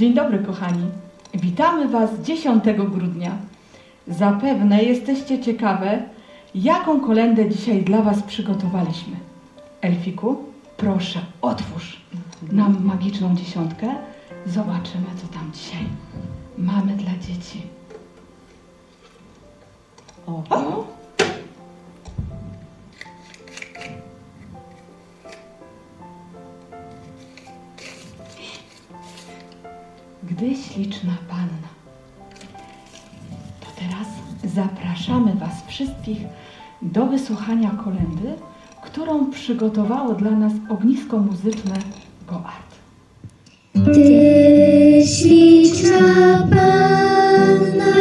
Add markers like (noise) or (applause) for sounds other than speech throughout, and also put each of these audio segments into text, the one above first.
Dzień dobry, kochani. Witamy Was 10 grudnia. Zapewne jesteście ciekawe, jaką kolendę dzisiaj dla Was przygotowaliśmy. Elfiku, proszę, otwórz nam magiczną dziesiątkę. Zobaczymy, co tam dzisiaj mamy dla dzieci. Oho. Gdy śliczna panna. To teraz zapraszamy Was wszystkich do wysłuchania kolendy, którą przygotowało dla nas ognisko muzyczne Goart. Ty śliczna panna,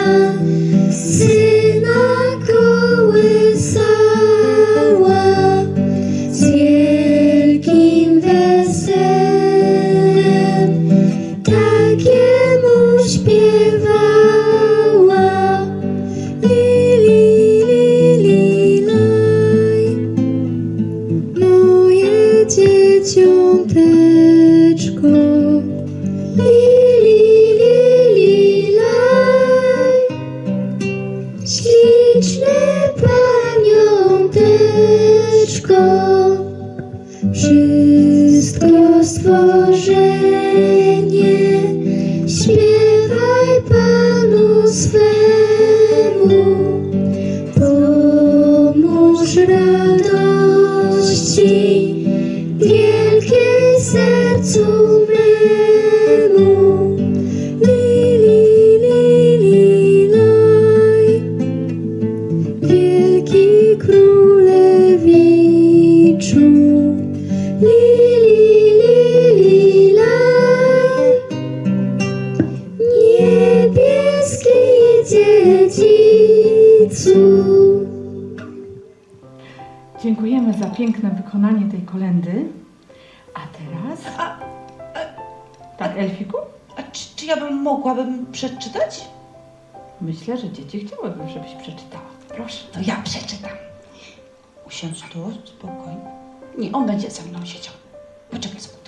Dziękujemy za piękne wykonanie tej kolendy. A teraz. A, Tak, Elfiku? a czy, czy ja bym mogłabym przeczytać? Myślę, że dzieci chciałyby, żebyś przeczytała. Proszę. To ja przeczytam. Usiądź tu, spokojnie. Nie, on będzie ze mną siedział. Poczekaj, Smutka.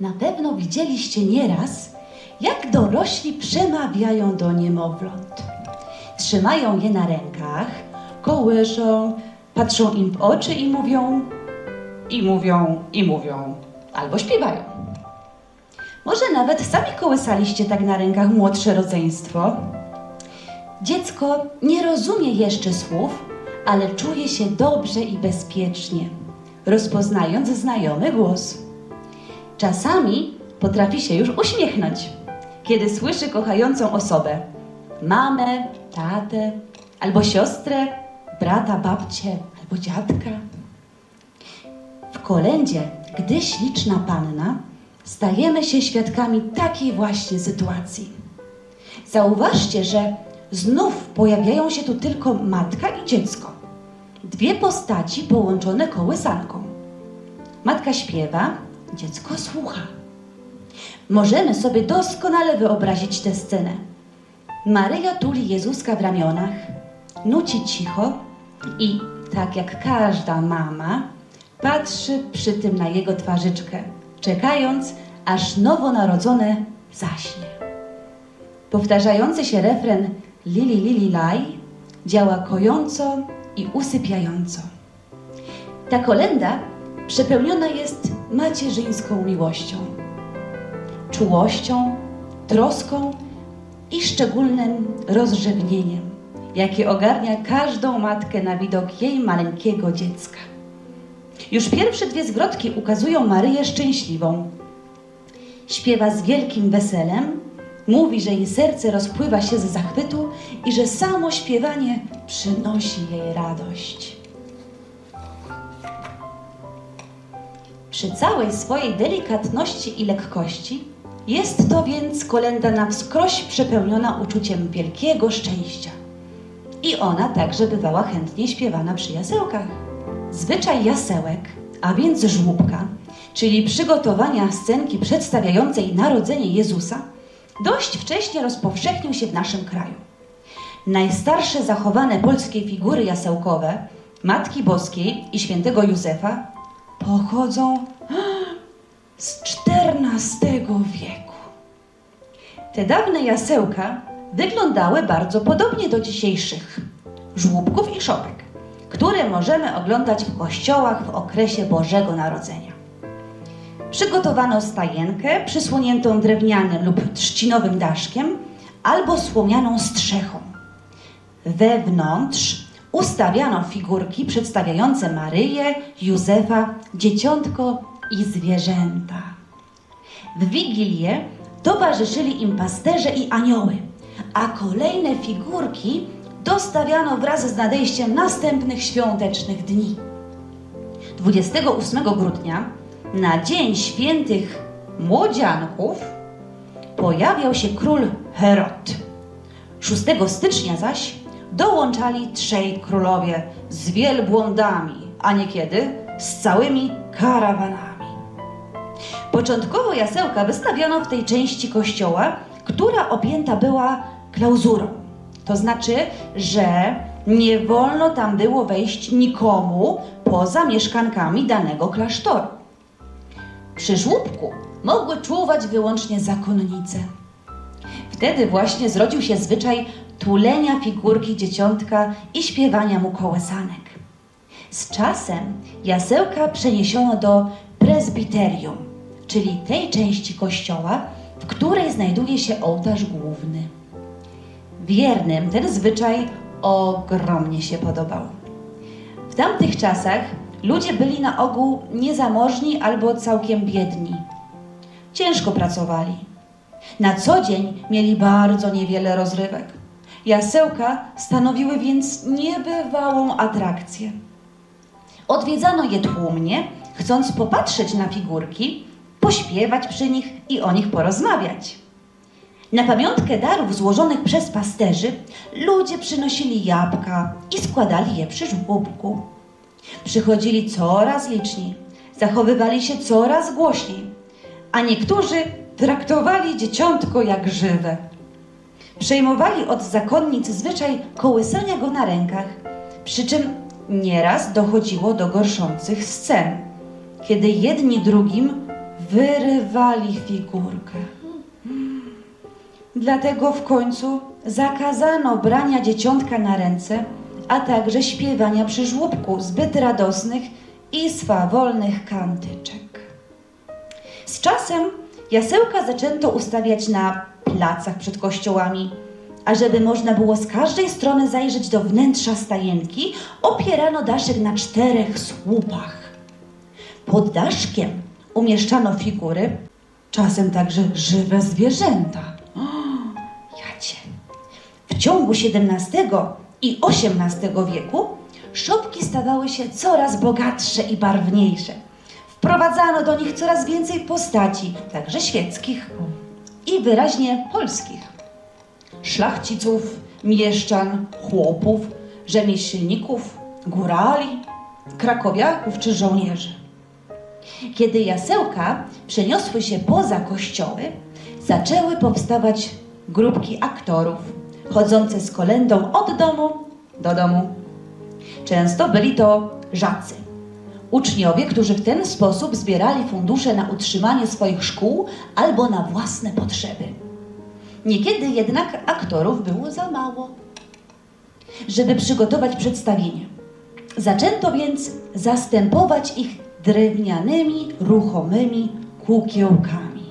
Na pewno widzieliście nieraz, jak dorośli przemawiają do niemowląt. Trzymają je na rękach, kołyszą, patrzą im w oczy i mówią, i mówią, i mówią, albo śpiewają. Może nawet sami kołysaliście tak na rękach młodsze rodzeństwo. Dziecko nie rozumie jeszcze słów, ale czuje się dobrze i bezpiecznie, rozpoznając znajomy głos. Czasami potrafi się już uśmiechnąć, kiedy słyszy kochającą osobę mamę, tatę, albo siostrę, brata, babcię, albo dziadka. W kolędzie, gdy śliczna panna, stajemy się świadkami takiej właśnie sytuacji. Zauważcie, że znów pojawiają się tu tylko matka i dziecko. Dwie postaci połączone kołysanką. Matka śpiewa, dziecko słucha. Możemy sobie doskonale wyobrazić tę scenę. Maryja tuli Jezuska w ramionach, nuci cicho i, tak jak każda mama, patrzy przy tym na jego twarzyczkę, czekając, aż nowonarodzone zaśnie. Powtarzający się refren Lili Lili Laj działa kojąco i usypiająco. Ta kolenda przepełniona jest macierzyńską miłością, czułością, troską i szczególnym rozrzewnieniem, jakie ogarnia każdą matkę na widok jej maleńkiego dziecka. Już pierwsze dwie zwrotki ukazują Maryję szczęśliwą. Śpiewa z wielkim weselem, mówi, że jej serce rozpływa się z zachwytu i że samo śpiewanie przynosi jej radość. Przy całej swojej delikatności i lekkości jest to więc kolenda na wskroś przepełniona uczuciem wielkiego szczęścia. I ona także bywała chętnie śpiewana przy jasełkach. Zwyczaj jasełek, a więc żłóbka, czyli przygotowania scenki przedstawiającej narodzenie Jezusa, dość wcześnie rozpowszechnił się w naszym kraju. Najstarsze zachowane polskie figury jasełkowe Matki Boskiej i świętego Józefa pochodzą (gasps) z XIV wieku. Te dawne jasełka wyglądały bardzo podobnie do dzisiejszych żłóbków i szopek, które możemy oglądać w kościołach w okresie Bożego Narodzenia. Przygotowano stajenkę przysłoniętą drewnianym lub trzcinowym daszkiem albo słomianą strzechą. Wewnątrz ustawiano figurki przedstawiające Maryję, Józefa, dzieciątko i zwierzęta. W Wigilię towarzyszyli im pasterze i anioły, a kolejne figurki dostawiano wraz z nadejściem następnych świątecznych dni. 28 grudnia, na Dzień Świętych Młodzianków, pojawiał się król Herod. 6 stycznia zaś dołączali trzej królowie z wielbłądami, a niekiedy z całymi karawanami. Początkowo jasełka wystawiono w tej części kościoła, która objęta była klauzurą. To znaczy, że nie wolno tam było wejść nikomu poza mieszkankami danego klasztoru. Przy żłóbku mogły czuwać wyłącznie zakonnice. Wtedy właśnie zrodził się zwyczaj tulenia figurki dzieciątka i śpiewania mu kołysanek. Z czasem jasełka przeniesiono do prezbiterium, czyli tej części kościoła, w której znajduje się ołtarz główny. Wiernym ten zwyczaj ogromnie się podobał. W tamtych czasach ludzie byli na ogół niezamożni albo całkiem biedni. Ciężko pracowali. Na co dzień mieli bardzo niewiele rozrywek. Jasełka stanowiły więc niebywałą atrakcję. Odwiedzano je tłumnie, chcąc popatrzeć na figurki, pośpiewać przy nich i o nich porozmawiać. Na pamiątkę darów złożonych przez pasterzy ludzie przynosili jabłka i składali je przy żłobku. Przychodzili coraz liczniej, zachowywali się coraz głośniej, a niektórzy traktowali dzieciątko jak żywe. Przejmowali od zakonnic zwyczaj kołysania go na rękach, przy czym nieraz dochodziło do gorszących scen, kiedy jedni drugim wyrywali figurkę. Dlatego w końcu zakazano brania dzieciątka na ręce, a także śpiewania przy żłóbku zbyt radosnych i swawolnych kantyczek. Z czasem jasełka zaczęto ustawiać na placach przed kościołami, a żeby można było z każdej strony zajrzeć do wnętrza stajenki, opierano daszek na czterech słupach. Pod daszkiem umieszczano figury, czasem także żywe zwierzęta. O, jacie. W ciągu XVII i XVIII wieku szopki stawały się coraz bogatsze i barwniejsze. Wprowadzano do nich coraz więcej postaci, także świeckich i wyraźnie polskich. Szlachciców, mieszczan, chłopów, rzemieślników, górali, krakowiaków czy żołnierzy. Kiedy jasełka przeniosły się poza kościoły, zaczęły powstawać grupki aktorów, chodzące z kolendą od domu do domu. Często byli to żacy, uczniowie, którzy w ten sposób zbierali fundusze na utrzymanie swoich szkół albo na własne potrzeby. Niekiedy jednak aktorów było za mało, żeby przygotować przedstawienie. Zaczęto więc zastępować ich drewnianymi, ruchomymi kukiełkami.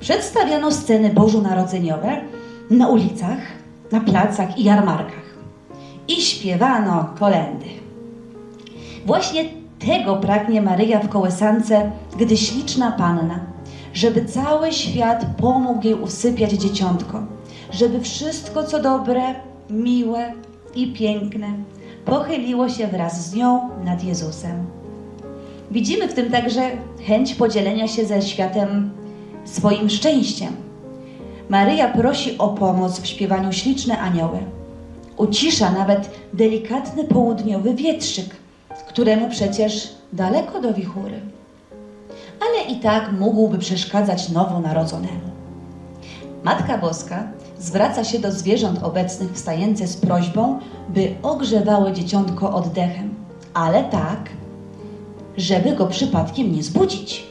Przedstawiano sceny bożonarodzeniowe na ulicach, na placach i jarmarkach. I śpiewano kolendy. Właśnie tego pragnie Maryja w kołysance, gdy śliczna panna, żeby cały świat pomógł jej usypiać dzieciątko, żeby wszystko, co dobre, miłe i piękne, pochyliło się wraz z nią nad Jezusem. Widzimy w tym także chęć podzielenia się ze światem swoim szczęściem. Maryja prosi o pomoc w śpiewaniu śliczne anioły. Ucisza nawet delikatny południowy wietrzyk, któremu przecież daleko do wichury. Ale i tak mógłby przeszkadzać nowonarodzonemu. Matka Boska zwraca się do zwierząt obecnych w stajence z prośbą, by ogrzewały dzieciątko oddechem, ale tak, żeby go przypadkiem nie zbudzić.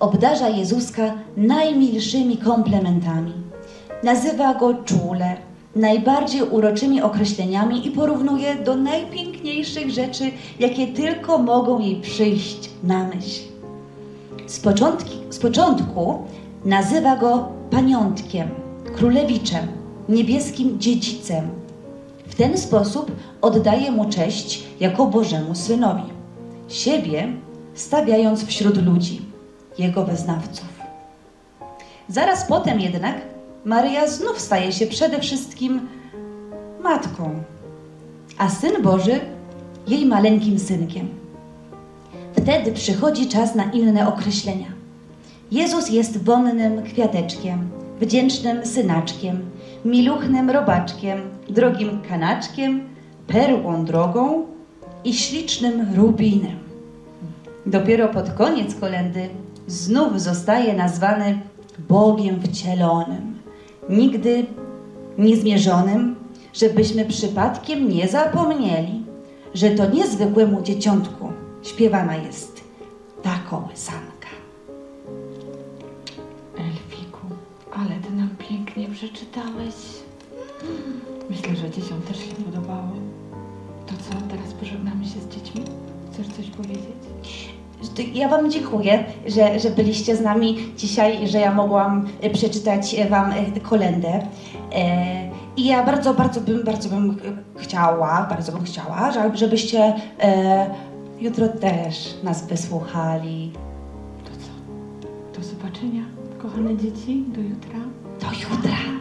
Obdarza Jezuska najmilszymi komplementami. Nazywa go czule, najbardziej uroczymi określeniami i porównuje do najpiękniejszych rzeczy, jakie tylko mogą jej przyjść na myśl. Z, początki, z początku nazywa go paniątkiem, królewiczem, niebieskim dziedzicem. W ten sposób oddaje mu cześć jako Bożemu Synowi, siebie stawiając wśród ludzi, jego wyznawców. Zaraz potem jednak Maryja znów staje się przede wszystkim matką, a Syn Boży jej maleńkim synkiem. Wtedy przychodzi czas na inne określenia. Jezus jest wonnym kwiateczkiem, wdzięcznym synaczkiem, miluchnym robaczkiem, drogim kanaczkiem, perłą drogą i ślicznym rubinem. Dopiero pod koniec kolendy znów zostaje nazwany Bogiem wcielonym, nigdy niezmierzonym, żebyśmy przypadkiem nie zapomnieli, że to niezwykłemu dzieciątku śpiewana jest ta kołysanka. Elfiku, ale ty nam pięknie przeczytałeś. Myślę, że dzieciom też się podobało. To co, teraz pożegnamy się z dziećmi? Chcesz coś powiedzieć? Ja Wam dziękuję, że, że byliście z nami dzisiaj, że ja mogłam e, przeczytać e, Wam e, kolendę. I ja bardzo, bardzo bym, bardzo bym chciała, bardzo bym chciała, żeby- żebyście jutro też nas wysłuchali. To co? Do zobaczenia, kochane dzieci, do jutra. Do jutra.